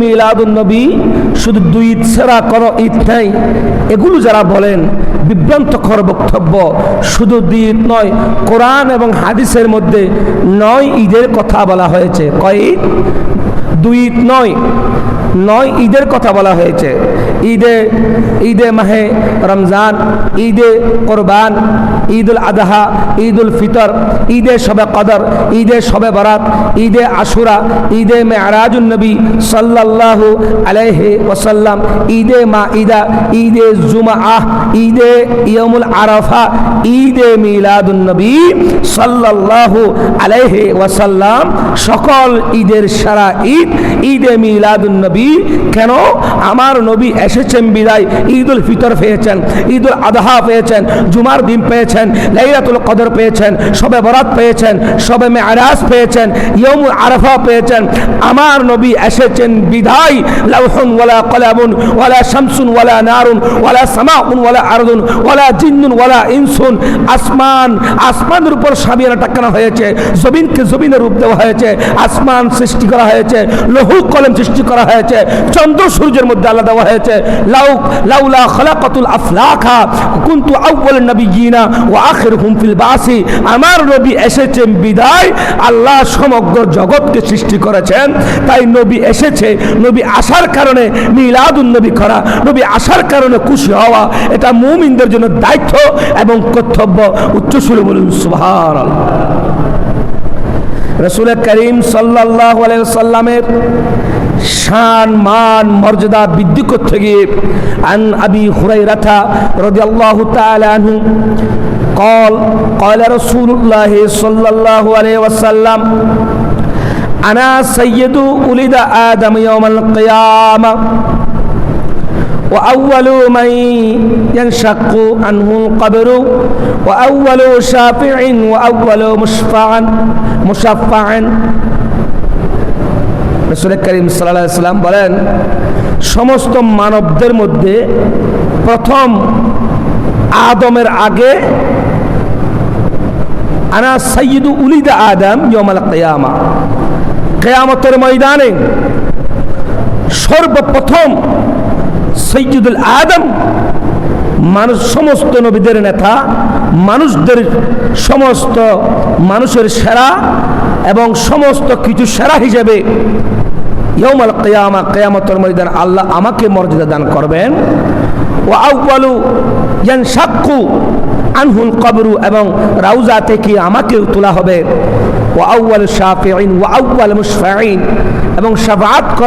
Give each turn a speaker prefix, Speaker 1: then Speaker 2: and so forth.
Speaker 1: মিলাদুন নবী শুধু দুই ঈদ ছাড়া কোনো ঈদ নাই। এগুলো যারা বলেন, বিভ্রান্তকর বক্তব্য। শুধু দুই ঈদ নয়, কোরআন এবং হাদিসের মধ্যে নয় ঈদের কথা বলা হয়েছে। কয় ঈদ? দুই ঈদ নয় নয় ঈদের কথা বলা হয়েছে। ঈদে ঈদে মাহে রমজান, ঈদে কোরবান ঈদ উল আদহা ঈদ উল ফিতর, ঈদে শবে কদর, ঈদে শবে বরাত, ঈদে আশুরা, ঈদে মেয়ারাজুন নবী সাল্লাল্লাহু আলাইহি ওয়াসাল্লাম, ঈদে মা ঈদা ঈদে জুমা আহ ঈদে ইয়মুল আরাফা, ঈদে মিলাদুন নবী সাল্লাল্লাহু আলাইহি ওয়াসাল্লাম। সকল ঈদের সারা ঈদ, ঈদে মিলাদুন নবী। কেন? আমার নবী এসেছেন বিদায় ঈদ উল ফিতর পেয়েছেন ঈদ উল আদহা পেয়েছেন, জুমার দিন পেয়েছেন, লাইলাতুল কদর পেয়েছেন সবে বরাত পেয়েছেন সবে মেয়ারাজ পেয়েছেন ইয়মুল আরফা পেয়েছেন। আমার নবী এসেছেন বিদায়, লাউহুন ওয়ালা কলামুন ওয়ালা শামসুন ওয়ালা নারুন ওয়ালা সামাউন ওয়ালা আরদুন ওয়ালা জিন্নুন ওয়ালা ইনসুন। আসমান, আসমানের উপর সামিয়ানা টাকানো হয়েছে, জমিনকে জমিনের রূপ দেওয়া হয়েছে, আসমান সৃষ্টি করা হয়েছে, লৌহ কলম সৃষ্টি করা হয়েছে, চন্দ্র সূর্যের মধ্যে আলাদা দেওয়া হয়েছে। লাউ, লাউলা খলাকাতুল আফলাখা কুনতু আউয়াল নবিয়িনা ওয়া আখিরুহুম ফিল বাসি। আমার নবী এসেছেন বিদায়, আল্লাহ সমগ্র জগৎকে সৃষ্টি করেছেন। তাই নবী এসেছে, নবী আসার কারণে মিলাদুন নবী করা, নবী আসার কারণে খুশি হওয়া, এটা মুমিনদের জন্য দায়িত্ব এবং কর্তব্য। উচ্চ সুরে বলুন, সুবহানাল্লাহ। রসুল করিম সাল্লাহ সাল্লামের শান, মান, মর্যাদা বৃদ্ধি করতে গিয়ে আন আবি হুরাই রাথা রদি আল্লাহ তালু কল কয়লা রসুল্লাহ সাল্লাহ ওয়াসাল্লাম, আনা সৈয়দু উলিদা আদম ইয়ামাল কিয়ামা। وأول من ينشق عنه القبر وأول شافع وأول مشفع مشفع রসুল করিম সাল্লাহ সাল্লাম বলেন সমস্ত মানবদের মধ্যে প্রথম আদমের আগে আনা সৈয়দু উলিদা আদম ইয়মাল কেয়ামা কেয়ামতের ময়দানে সর্বপ্রথম সৈয়দুল আদম, মানুষ সমস্ত নবীদের নেতা, মানুষদের সমস্ত মানুষের সেরা এবং সমস্ত কিছু সেরা হিসেবে ইয়মাল কেয়ামা কেয়ামতর ময়দান আল্লাহ আমাকে মর্যাদা দান করবেন। ও আউ্বালু ইয়ান সাক্ষু আনহুল কবরু এবং রাউজা থেকে আমাকেও তোলা হবে। ও আউ্বাল শাফিন ও আউ্বাল মুশফাইন এবং সাফাত করা